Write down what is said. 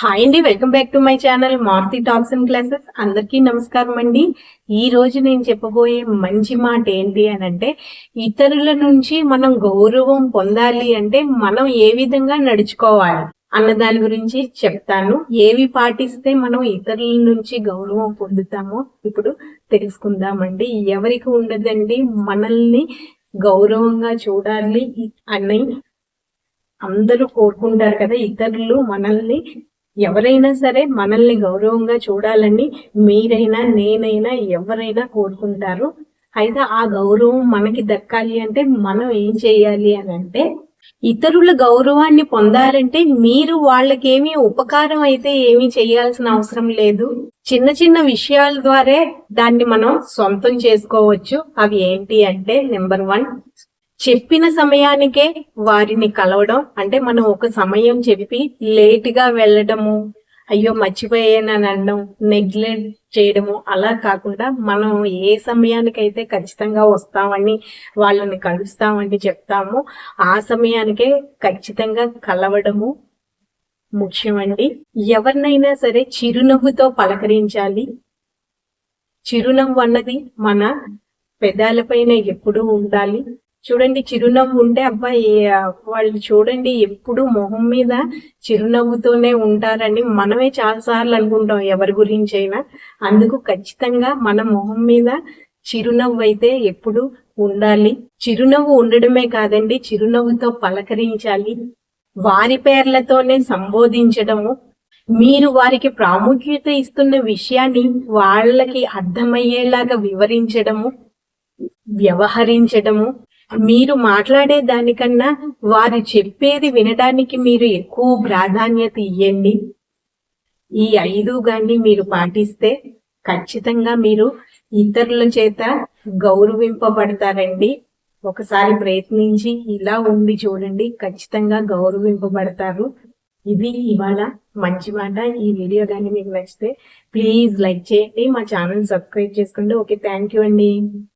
Hi అండి welcome back to my channel Maruti talks and classes అందరికీ నమస్కారం అండి. ఈ రోజు నేను చెప్పబోయే మంచి మాట ఏంటి అని అంటే ఇతరుల నుంచి మనం గౌరవం పొందాలి అంటే మనం ఏ విధంగా నడుచుకోవాలి అన్న దాని గురించి చెప్తాను. ఏవి పాటిస్తే మనం ఇతరుల నుంచి గౌరవం పొందుతామో ఇప్పుడు తెలుసుకుందామండి. ఎవరికి ఉండదండి మనల్ని గౌరవంగా చూడాలి అని అందరూ కోరుకుంటారు కదా ఇతరులు మనల్ని ఎవరైనా సరే మనల్ని గౌరవంగా చూడాలని మీరైనా నేనైనా ఎవరైనా కోరుకుంటారు. అయితే ఆ గౌరవం మనకి దక్కాలి అంటే మనం ఏం చేయాలి అని అంటే ఇతరుల గౌరవాన్ని పొందాలంటే మీరు వాళ్ళకేమీ ఉపకారం అయితే ఏమీ చేయాల్సిన అవసరం లేదు. చిన్న చిన్న విషయాల ద్వారా దాన్ని మనం సొంతం చేసుకోవచ్చు. అవి ఏంటి అంటే నెంబర్ వన్ చెప్పిన సమయానికే వారిని కలవడం అంటే మనం ఒక సమయం చెప్పి లేటుగా వెళ్ళడము అయ్యో మర్చిపోయానని అనడం నెగ్లెక్ట్ చేయడము అలా కాకుండా మనం ఏ సమయానికైతే ఖచ్చితంగా వస్తామని వాళ్ళని కలుస్తామని చెప్తామో ఆ సమయానికే ఖచ్చితంగా కలవడము ముఖ్యమండి. ఎవరినైనా సరే చిరునవ్వుతో పలకరించాలి. చిరునవ్వు అన్నది మన పెదాలపైన ఎప్పుడూ ఉండాలి. చూడండి చిరునవ్వు ఉంటే అబ్బాయి వాళ్ళు చూడండి ఎప్పుడు మొహం మీద చిరునవ్వుతోనే ఉంటారని మనమే చాలా సార్లు అనుకుంటాం ఎవరి గురించి అయినా అందుకు ఖచ్చితంగా మన మొహం మీద చిరునవ్వు అయితే ఎప్పుడు ఉండాలి. చిరునవ్వు ఉండడమే కాదండి చిరునవ్వుతో పలకరించాలి. వారి పేర్లతోనే సంబోధించడము. మీరు వారికి ప్రాముఖ్యత ఇస్తున్న విషయాన్ని వాళ్ళకి అర్థమయ్యేలాగా వివరించడము వ్యవహరించడము. మీరు మాట్లాడే దానికన్నా వారు చెప్పేది వినడానికి మీరు ఎక్కువ ప్రాధాన్యత ఇవ్వండి ఈ ఐదు గాని మీరు పాటిస్తే ఖచ్చితంగా మీరు ఇతరుల చేత గౌరవింపబడతారండి. ఒకసారి ప్రయత్నించి ఇలా ఉండి చూడండి ఖచ్చితంగా గౌరవింపబడతారు. ఇది ఇవాళ మంచి మాట. ఈ వీడియో కానీ మీకు నచ్చితే ప్లీజ్ లైక్ చేయండి మా ఛానల్ సబ్స్క్రైబ్ చేసుకోండి. ఓకే థ్యాంక్ యూ అండి.